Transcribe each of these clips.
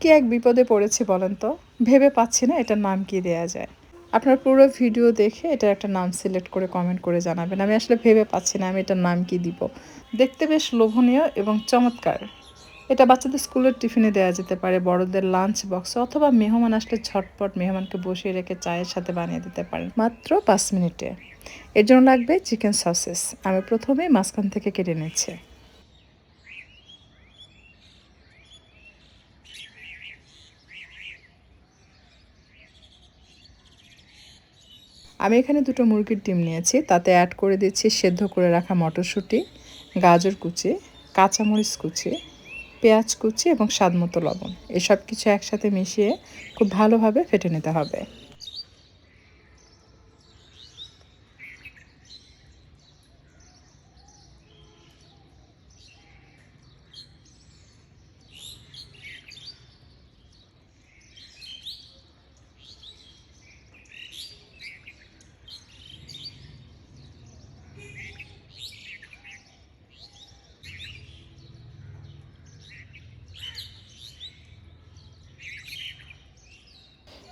কি এক বিপদে পড়েছি বলেন তো? ভেবে পাচ্ছি না এটার নাম কি দেয়া যায়। আপনার পুরো ভিডিও দেখে এটার একটা নাম সিলেক্ট করে কমেন্ট করে জানাবেন। আমি আসলে ভেবে পাচ্ছি না আমি এটার নাম কি দিব। দেখতে বেশ লোভনীয় এবং চমৎকার। এটা বাচ্চাদের স্কুলের টিফিনে দেওয়া যেতে পারে, বড়দের লাঞ্চ বক্সে অথবা মেহমান আসলে ঝটপট মেহমানকে বসিয়ে রেখে চায়ের সাথে বানিয়ে দিতে পারেন। মাত্র পাঁচ মিনিটে। এর জন্য লাগবে চিকেন সসেস আমি প্রথমে মাঝখান থেকে কেটে নিচ্ছি। আমি এখানে দুটো মুরগির ডিম নিয়েছি। তাতে অ্যাড করে দিচ্ছি সেদ্ধ করে রাখা মটরশুঁটি, গাজর কুচি, কাঁচামরিচ কুচি, পেঁয়াজ কুচি এবং স্বাদমতো লবণ। এসব কিছু একসাথে মিশিয়ে খুব ভালোভাবে ফেটে নিতে হবে।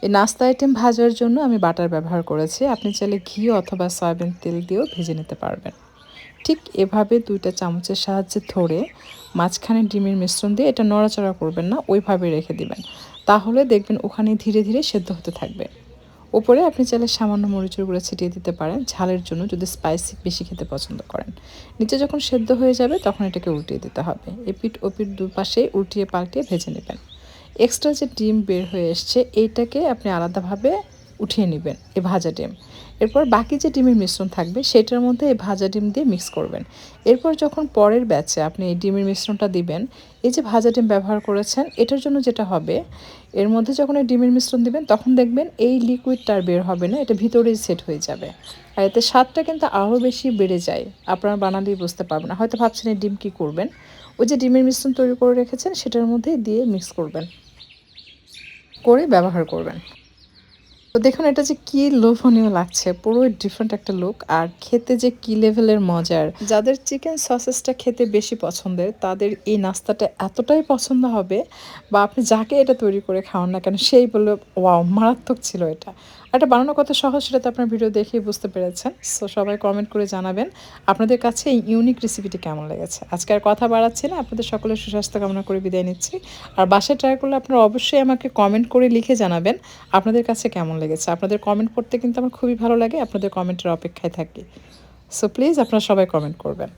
এই নাস্তা আইটেম ভাজার জন্য আমি বাটার ব্যবহার করেছি। আপনি চাইলে ঘি অথবা সয়াবিন তেল দিয়েও ভেজে নিতে পারবেন। ঠিক এভাবে দুইটা চামচের সাহায্যে ধরে মাঝখানে ডিমের মিশ্রণ দিয়ে এটা নড়াচড়া করবেন না, ওইভাবে রেখে দিবেন। তাহলে দেখবেন ওখানে ধীরে ধীরে সেদ্ধ হতে থাকবে। ওপরে আপনি চাইলে সামান্য মরিচের গুঁড়া ছিটিয়ে দিতে পারেন, ঝালের জন্য যদি স্পাইসি বেশি খেতে পছন্দ করেন। নিচে যখন সেদ্ধ হয়ে যাবে তখন এটাকে উল্টিয়ে দিতে হবে। এপিট ওপিট দুপাশেই উল্টিয়ে পাল্টিয়ে ভেজে নেবেন। এক্সট্রা যে ডিম বের হয়ে এসছে, এইটাকে আপনি আলাদাভাবে উঠিয়ে নেবেন, এই ভাজা ডিম। এরপর বাকি যে ডিমের মিশ্রণ থাকবে, সেটার মধ্যে এই ভাজা ডিম দিয়ে মিক্স করবেন। এরপর যখন পরের ব্যাচে আপনি এই ডিমের মিশ্রণটা দিবেন, এই যে ভাজা ডিম ব্যবহার করেছেন, এটার জন্য যেটা হবে, এর মধ্যে যখন এই ডিমের মিশ্রণ দিবেন, তখন দেখবেন এই লিকুইডটা আর বের হবে না, এটা ভিতরেই সেট হয়ে যাবে। আর এতে স্বাদটা কিন্তু আরও বেশি বেড়ে যায়, আপনারা বানালেই বুঝতে পারবেন না। হয়তো ভাবছেন এই ডিম কী করবেন? ওই যে ডিমের মিশ্রণ তৈরি করে রেখেছেন, সেটার মধ্যে দিয়ে মিক্স করবেন। করে ব্যবহার করবেন। তো দেখুন, এটা যে কি লোভনীয় লাগছে পুরো ডিফারেন্ট একটা লুক আর খেতে যে কি লেভেলের মজার। যাদের চিকেন সসেসটা খেতে বেশি পছন্দের, তাদের এই নাস্তাটা এতটাই পছন্দ হবে, বা আপনি যাকে এটা তৈরি করে খাওয়ান না কেন, সেই বলবে, ওয়াও, মারাত্মক ছিল এটা। এটা বানানো কত সহজ, সেটা তো আপনার ভিডিও দেখেই বুঝতে পেরেছেন। সো সবাই কমেন্ট করে জানাবেন আপনাদের কাছে এই ইউনিক রেসিপিটি কেমন লেগেছে। আজকে আর কথা বাড়াচ্ছি না, আপনাদের সকলের সুস্বাস্থ্য কামনা করে বিদায় নিচ্ছি। আর বাসায় ট্রাই করলে আপনারা অবশ্যই আমাকে কমেন্ট করে লিখে জানাবেন আপনাদের কাছে কেমন লেগেছে। আপনাদের কমেন্ট পড়তে কিন্তু আমার খুবই ভালো লাগে, আপনাদের কমেন্টের অপেক্ষায় থাকি। সো প্লিজ আপনারা সবাই কমেন্ট করবেন।